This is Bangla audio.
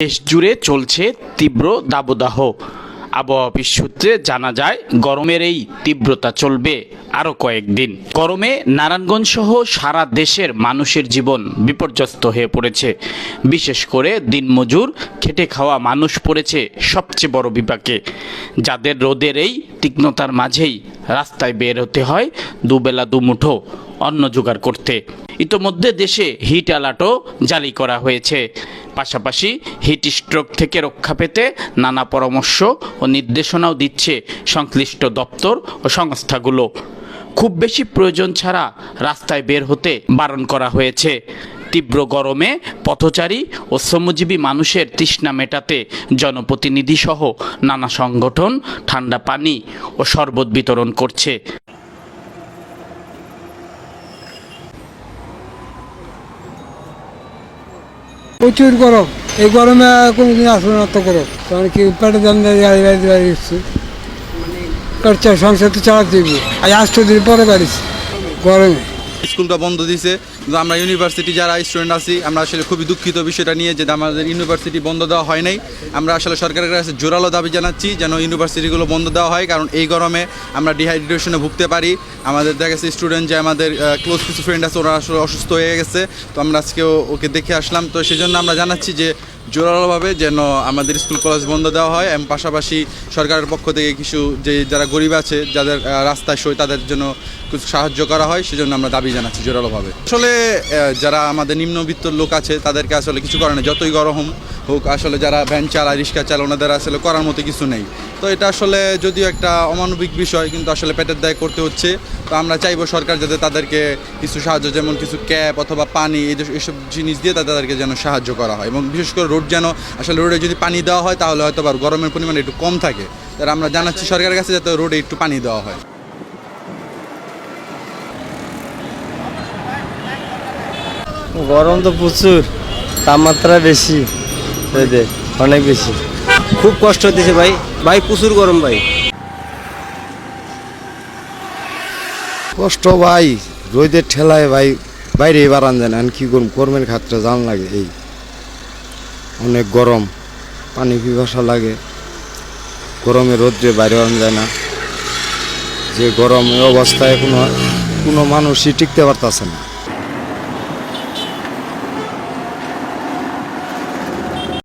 দেশ জুড়ে চলছে তীব্র দাবদাহ। আবহাওয়া অফিস সূত্রে জানা যায়, গরমের এই তীব্রতা চলবে আরও কয়েকদিন। গরমে নারায়ণগঞ্জ সহ সারা দেশের মানুষের জীবন বিপর্যস্ত হয়ে পড়েছে। বিশেষ করে দিনমজুর, খেটে খাওয়া মানুষ পড়েছে সবচেয়ে বড় বিপাকে। যাদের রোদের এই তীক্ষ্ণতার মাঝেই রাস্তায় বের হতে হয় দুবেলা দুমুঠো অন্ন জোগাড় করতে। ইতোমধ্যে দেশে হিট অ্যালার্টও জারি করা হয়েছে। পাশাপাশি হিট স্ট্রোক থেকে রক্ষা পেতে নানা পরামর্শ ও নির্দেশনাও দিচ্ছে সংশ্লিষ্ট দপ্তর ও সংস্থাগুলো। খুব বেশি প্রয়োজন ছাড়া রাস্তায় বের হতে বারণ করা হয়েছে। তীব্র গরমে পথচারী ও শ্রমজীবী মানুষের তৃষ্ণা মেটাতে জনপ্রতিনিধিসহ নানা সংগঠন, ঠান্ডা পানি ও শরবত বিতরণ করছে। প্রচুর গরম। এই গরমে কোনোদিন আসবে না তো কারণ কি, পেটে দাম গাড়ি বাড়ি বাড়ি এসছি। খরচা সংসার তো চালাতে আজ আটশো দিন পরে বাড়িছি। গরমে। স্কুলটা বন্ধ দিয়েছে কিন্তু আমরা ইউনিভার্সিটি যারা স্টুডেন্ট আছি, আমরা আসলে খুবই দুঃখিত বিষয়টা নিয়ে যে আমাদের ইউনিভার্সিটি বন্ধ দেওয়া হয় নাই। আমরা আসলে সরকারের কাছে জোরালো দাবি জানাচ্ছি যেন ইউনিভার্সিটিগুলো বন্ধ দেওয়া হয়, কারণ এই গরমে আমরা ডিহাইড্রেশনে ভুগতে পারি। আমাদের দেখা গেছে স্টুডেন্ট যে আমাদের ক্লোজ কিছু ফ্রেন্ড আছে, ওরা আসলে অসুস্থ হয়ে গেছে। তো আমরা আজকে ওকে দেখে আসলাম। তো সেই জন্য আমরা জানাচ্ছি যে জোরালোভাবে যেন আমাদের স্কুল কলেজ বন্ধ দেওয়া হয় এবং পাশাপাশি সরকারের পক্ষ থেকে কিছু যে যারা গরিব আছে, যাদের রাস্তায় সই তাদের জন্য কিছু সাহায্য করা হয়। সেজন্য আমরা দাবি জানাচ্ছি জোরালোভাবে। আসলে যারা আমাদের নিম্নবিত্ত লোক আছে, তাদেরকে আসলে কিছু করে না যতই গরম হোক, আসলে যারা ভ্যান চালায়, রিক্সা চালায়, ওনাদের আসলে করার মতো কিছু নেই। তো এটা আসলে যদিও একটা অমানবিক বিষয়, কিন্তু আসলে পেটের দায় করতে হচ্ছে। তো আমরা চাইব সরকার যাতে তাদেরকে কিছু সাহায্য, যেমন কিছু ক্যাব অথবা পানি এইসব জিনিস দিয়ে তাদেরকে যেন সাহায্য করা হয়। এবং বিশেষ করে রোড যেন আসলে রোডে যদি পানি দেওয়া হয়, তাহলে হয়তো বা গরমের পরিমাণ একটু কম থাকে। তার আমরা জানাচ্ছি সরকারের কাছে যাতে রোডে একটু পানি দেওয়া হয়। গরম তো প্রচুর, তাপমাত্রা বেশি। অনেক বেশি। খুব কষ্ট হতেছে ভাই। ভাই, প্রচুর গরম ভাই। কষ্ট ভাই, রোদের ঠেলায় ভাই, বাইরে এবার আনতেন আর কি করুন কর্মের ক্ষেত্রে জান লাগে, এই। অনেক গরম, পানি পিপাসা লাগে। গরমে রোদ্রে বাইরে আন যায় না। যে গরম অবস্থায় কোনো কোনো মানুষই টিকতে পারতেছে না।